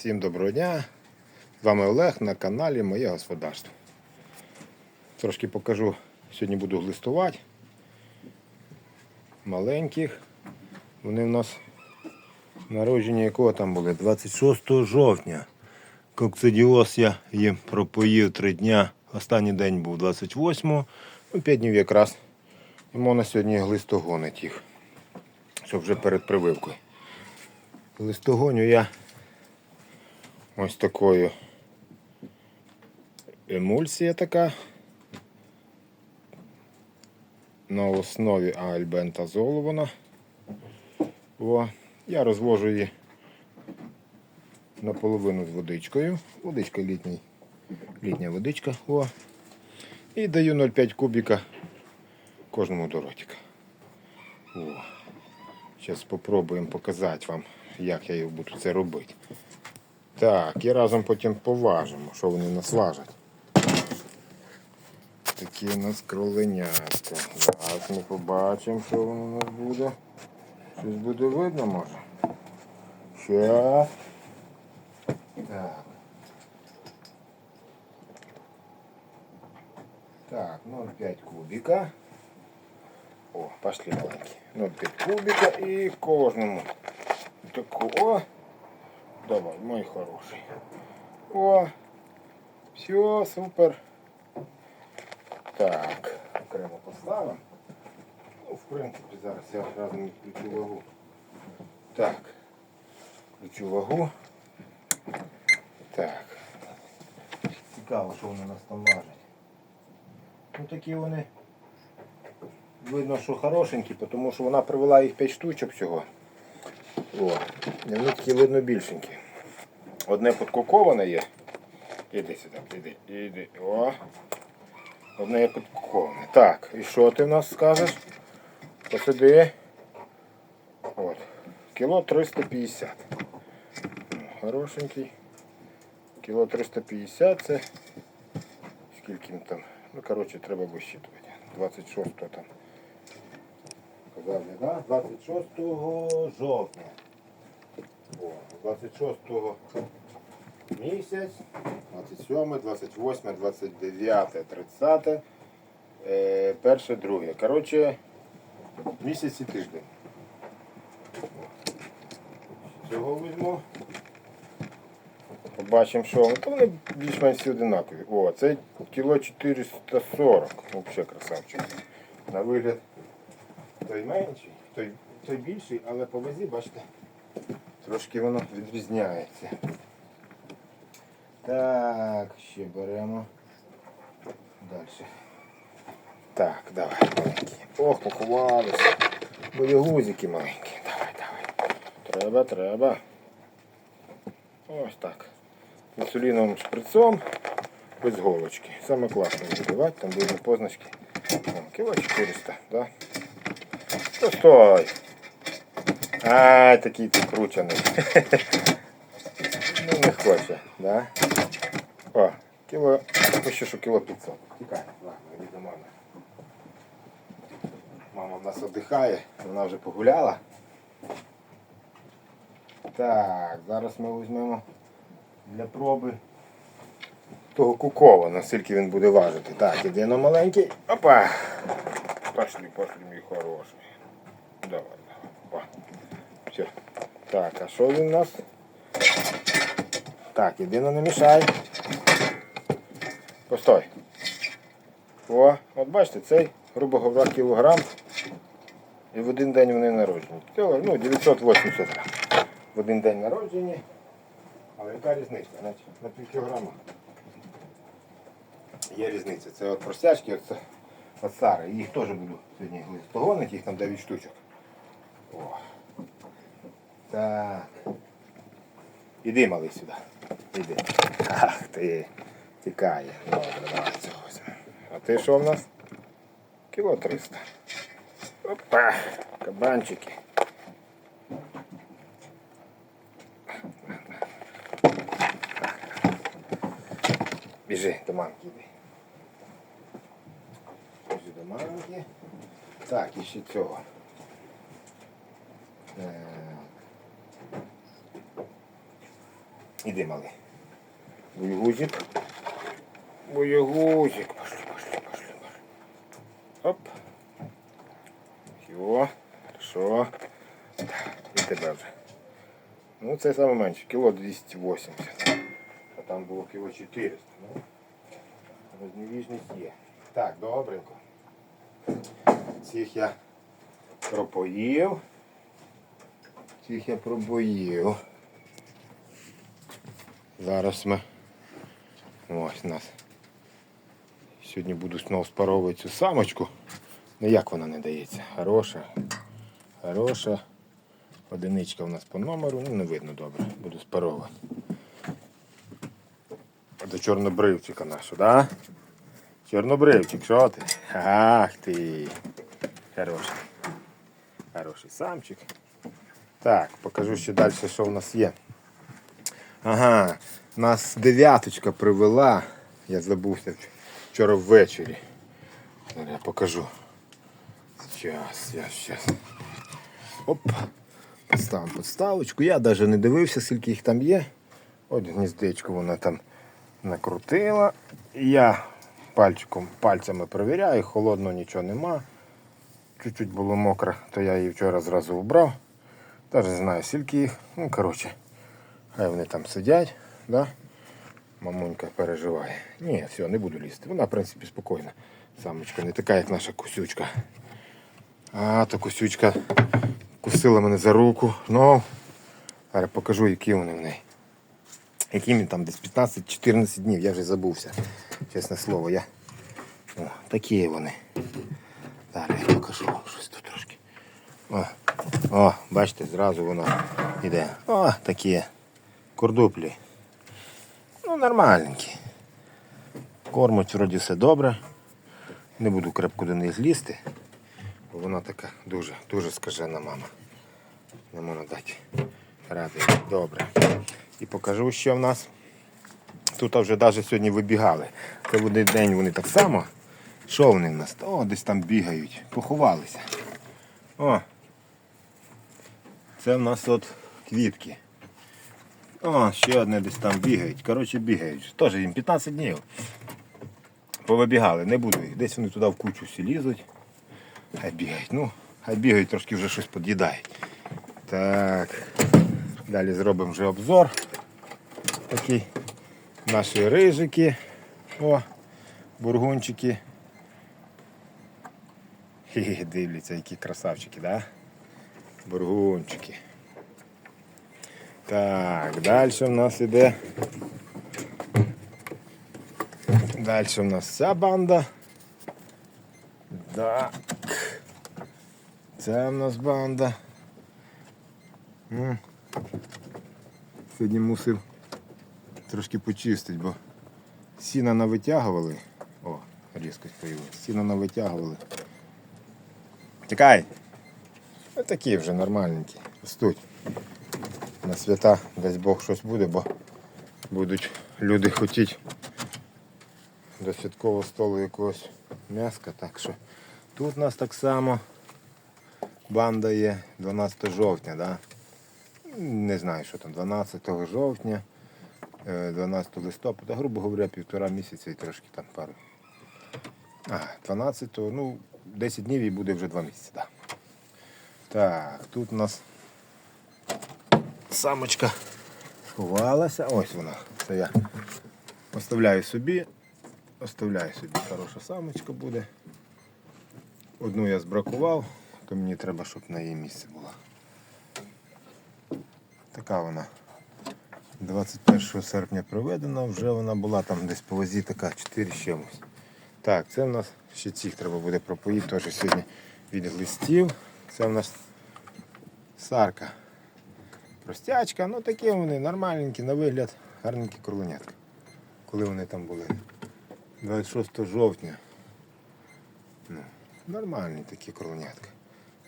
Всім доброго дня! З вами Олег на каналі Моє Господарство. Трошки покажу, сьогодні буду глистувати. Маленьких. Вони в нас народження якого там були? 26 жовтня. Коксидіоз я їм пропоїв 3 дня. Останній день був 28-го. Ну, 5 днів якраз. І можна сьогодні глистогонить їх. Щоб вже перед прививкою. Листогоню я ось такою емульсія така. На основі альбентазолу вона. О, я розвожу її наполовину з водичкою. Водичка літній, літня водичка. О. І даю 0,5 кубіка кожному до ротика. О. Зараз спробуємо показати вам, як я буду це робити. Так, і разом потім поважимо, що вони нас важать. Такі у нас кроленятка. Зараз ми побачимо, що воно у нас буде. Щось буде видно, може. Щас. Так. Так, 0,5 кубика. О, пошли маленькі. 0,5 кубика і кожному. Таку. О! Давай, мой хороший. О! Все, супер. Так, окремо поставимо. Ну, в принципі, зараз я разом включу вагу. Так. Включу вагу. Так. Цікаво, що вони нас там важать. Ну такі вони. Видно, що хорошенькі, тому що вона привела їх 5 штучок всього. О, вони такі видно більшенькі. Одне подкуковане є. Іди сюди, іди, іди. О. Одне є подкуковане. Так, і що ти в нас скажеш? Посиди. От. Кіло 350. Хорошенький. Кіло 350 це. Скільки там? Ну, коротше, треба висчитувати. 26 там. Казав, да? 26 жовтня. О, 26 місяць, 27, 28, 29, 30, е, перше, друге. Коротше, місяць і тиждень. Цього візьму. Побачимо, що вони. Та вони більш-менш всі одинакові. О, це кіло 440. Взагалі красавчик. На вигляд той менший, той, той більший, але по вазі, бачите, трошки воно відрізняється. Так, ще беремо. Далі. Так, давай, маленькі. Ох, поховалися. Боєгузики маленькі. Давай, давай. Треба, треба. Ось так. Інсуліновим шприцом без голочки. Саме класно вибивати, там видно позначки. Кіло 400, да? То стой. Ай, такий ти кручений. ну не хоче, да? О, кіло, пише, що кіло 500. Тікай, йди до мами. Мама в нас віддихає, вона вже погуляла. Так, зараз ми візьмемо для проби того кукова, наскільки він буде важити. Так, іди на маленький. Опа! Пошли, пошли, мій хороший. Давай. Все. Так, а що він у нас? Так, єдино не мішай. Постой. О, от бачите, цей, грубо говоря, кілограм. І в один день вони народжені. Ну, 980 грам. В один день народжені. Але яка різниця? Значить, на пів кілограма. Є різниця. Це от простячки, от, от сари. Їх теж буду сьогодні погонити, їх там 9 штучок. О. Так. Іди, малий, сюди. Іди. Ах ти. Тікає. Добре, давай цього. А ти що в нас? Кіло 300. Опа! Кабанчики. Біжи до мамки йди. Біжи до мамки. Так, і цього. Іди, малий. Боєгузик. Боєгузик. Пошли, пошли, пошли, пошли. Оп. Все, хорошо. Так, І тебе вже. Ну, це саме менше, кіло 280. А там було кіло 400. Ну, розневіжність є. Так, добренько. Цих я пропоїв. Цих я пробоїв. Зараз ми. Ось нас. Сьогодні буду знову спаровувати цю самочку. Ну як вона не дається? Хороша. Хороша. Одиничка у нас по номеру, ну не видно добре. Буду спаровувати. До чорнобривчика нашу, да? Чорнобривчик, що ти? Ах ти. Хороший. Хороший самчик. Так, покажу ще далі, що в нас є. Ага, нас дев'яточка привела. Я забувся вчора ввечері. Зараз я покажу. Зараз, я зараз. Оп. Поставимо подставочку. Я навіть не дивився, скільки їх там є. От гніздечко вона там накрутила. Я пальчиком, пальцями перевіряю, холодного нічого нема. Чуть-чуть було мокро, то я її вчора зразу вбрав. Навіть знаю, скільки їх. Ну, коротше, хай вони там сидять. Да? Мамунька переживає. Ні, все, не буду лізти. Вона, в принципі, спокійна. Самочка не така, як наша кусючка. А, то кусючка кусила мене за руку. Ну, зараз покажу, які вони в неї. Які мені там десь 15-14 днів, я вже забувся. Чесне слово, я. О, такі вони. Зараз я покажу вам щось тут трошки. О, о, бачите, зразу воно йде. О, такі кордуплі. Ну, нормальненькі. Кормить вроді все добре. Не буду крепко до неї злізти, бо вона така дуже, дуже скажена мама. Не можна дати ради. Добре. І покажу, що в нас. Тут вже навіть сьогодні вибігали. Це в один день вони так само. Що вони в нас? О, десь там бігають. Поховалися. О. Це в нас от квітки. О, ще одне десь там бігають. Коротше, бігають. Теж їм 15 днів. Повибігали, не буду їх. Десь вони туди в кучу всі лізуть. Хай бігають. Ну, хай бігають, трошки вже щось під'їдають. Так. Далі зробимо вже обзор. Такий. Наші рижики. О, бургунчики. Хі-хі, дивляться, які красавчики, да? Бургунчики. Так, далі в нас іде. Далі в нас ця банда. Так. Це в нас банда. Сьогодні мусив трошки почистити, бо сіна навитягували. О, різкость появилась. Сіна навитягували. Тікай! Ось такі вже нормальненькі. Ростуть. На свята, дасть Бог щось буде, бо будуть люди хотіти до святкового столу якогось м'яска. Так що тут у нас так само банда є 12 жовтня, да? не знаю, що там, 12 жовтня, е, 12 листопада, грубо говоря, півтора місяця і трошки там пару. А, 12, ну, 10 днів і буде вже 2 місяці. Да. Так, тут у нас самочка сховалася. Ось вона. Це я оставляю собі. Оставляю собі хороша самочка буде. Одну я збракував, то мені треба, щоб на її місце була. Така вона. 21 серпня проведена, вже вона була там десь по вазі така 4 з чимось. Так, це в нас ще цих треба буде пропоїти, теж сьогодні від глистів. Це в нас сарка. Простячка, ну такі вони нормальненькі, на вигляд, гарненькі кругленятка. Коли вони там були? 26 жовтня. Ну, нормальні такі кругленятка.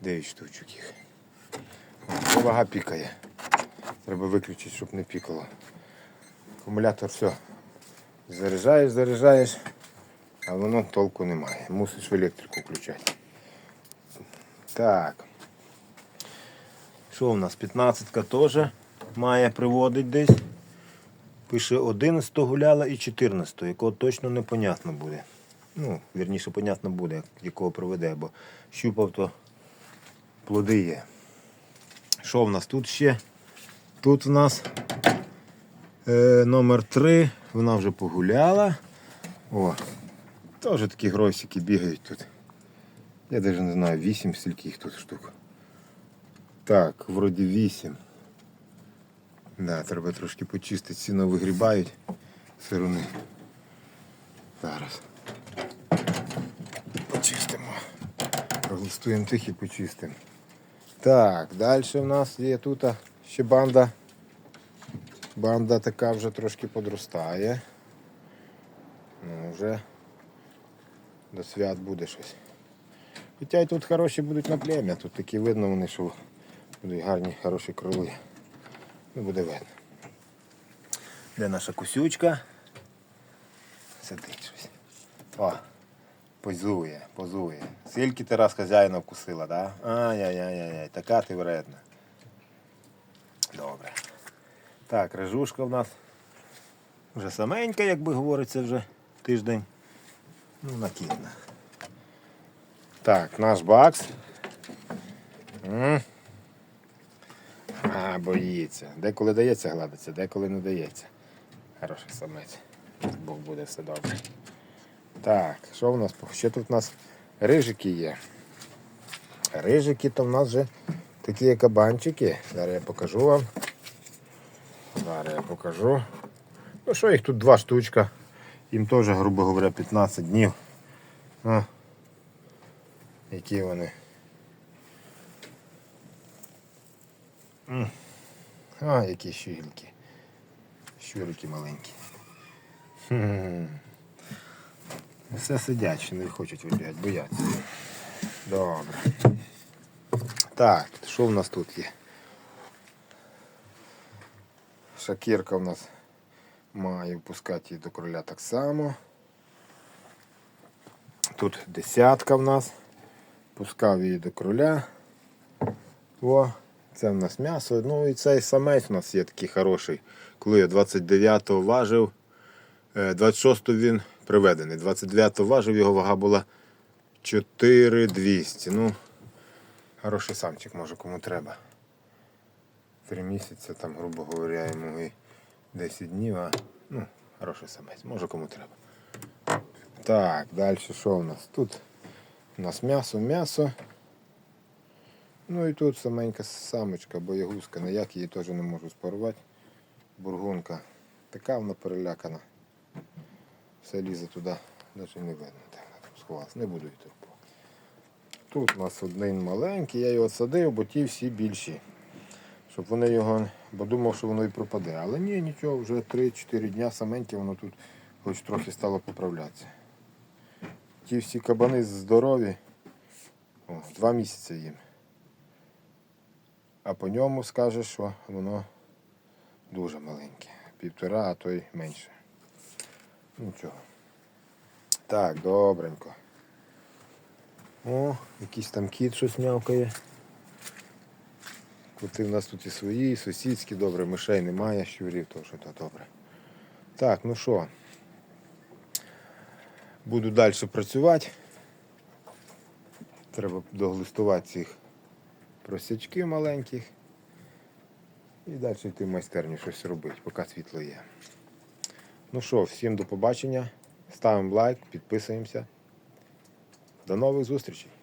9 штучок їх. Вага пікає. Треба виключити, щоб не пікало. Акумулятор все. Заряджаєш, заряджаєш, а воно толку немає. Мусиш в електрику включати. Так. Що у нас? 15-ка теж має приводить десь. Пише 11 гуляла і 14, якого точно непонятно буде. Ну, вірніше, понятно буде, якого проведе, бо щупав, то плоди є. Що в нас тут ще? Тут в нас е, номер 3, вона вже погуляла. О, теж такі гросики бігають тут. Я навіть не знаю, 8 стільки їх тут штук. Так, вроді 8. Да, треба трошки почистити, сіно вигрібають сируни. Зараз. Почистимо. Проглистуємо тих і почистимо. Так, далі в нас є тут ще банда. Банда така вже трошки подростає. Ну, вже до свят буде щось. Хоча й тут хороші будуть на плем'я, тут такі видно вони, що будуть гарні, хороші кроли. Ну, буде видно. Де наша кусючка? Сидить щось. О, позує, позує. Скільки ти раз хазяїна вкусила, да? Ай-яй-яй-яй, така ти вредна. Добре. Так, режушка в нас вже саменька, як би говориться, вже тиждень. Ну, накидна. Так, наш бакс. М. А, боїться. Деколи дається гладиться, деколи не дається. Хороший самець. Бог буде все добре. Так, що в нас? Ще тут у нас рижики є. Рижики то в нас вже такі кабанчики. Зараз я покажу вам. Зараз я покажу. Ну що їх тут два штучка. Їм теж, грубо говоря, 15 днів. А, які вони. М. А, які щурики. Щурики маленькі. Хм. Все сидять, що не хочуть вибігати, бояться. Добре. Так, що в нас тут є? Шакірка в нас має впускати її до короля так само. Тут десятка в нас. Пускав її до короля. О, це в нас м'ясо. Ну і цей самець у нас є такий хороший. Коли я 29-го важив, е, 26-го він приведений. 29-го важив, його вага була 4200. Ну, хороший самчик, може кому треба. Три місяці, там, грубо говоря, йому і 10 днів, а ну, хороший самець, може кому треба. Так, далі що у нас? Тут у нас м'ясо, м'ясо. Ну і тут саменька самочка, боягузка, ніяк її теж не можу спарувати. Бургунка. Така вона перелякана. Все лізе туди, навіть не видно, де. Не буду її турбувати. Тут у нас один маленький, я його садив, бо ті всі більші. Щоб вони його, бо думав, що воно і пропаде. Але ні, нічого, вже 3-4 дня саменьке воно тут хоч трохи стало поправлятися. Ті всі кабани здорові. О, два місяці їм. А по ньому скажеш, що воно дуже маленьке. Півтора, а то й менше. Нічого. Так, добренько. О, якийсь там кіт щось м'явкає. Коти в нас тут і свої, і сусідські, добре, мишей немає, щурів, то що то добре. Так, ну що, буду далі працювати. Треба доглистувати цих просячки маленьких. І далі йти в майстерню щось робити, поки світло є. Ну що, всім до побачення. Ставимо лайк, підписуємося. До нових зустрічей!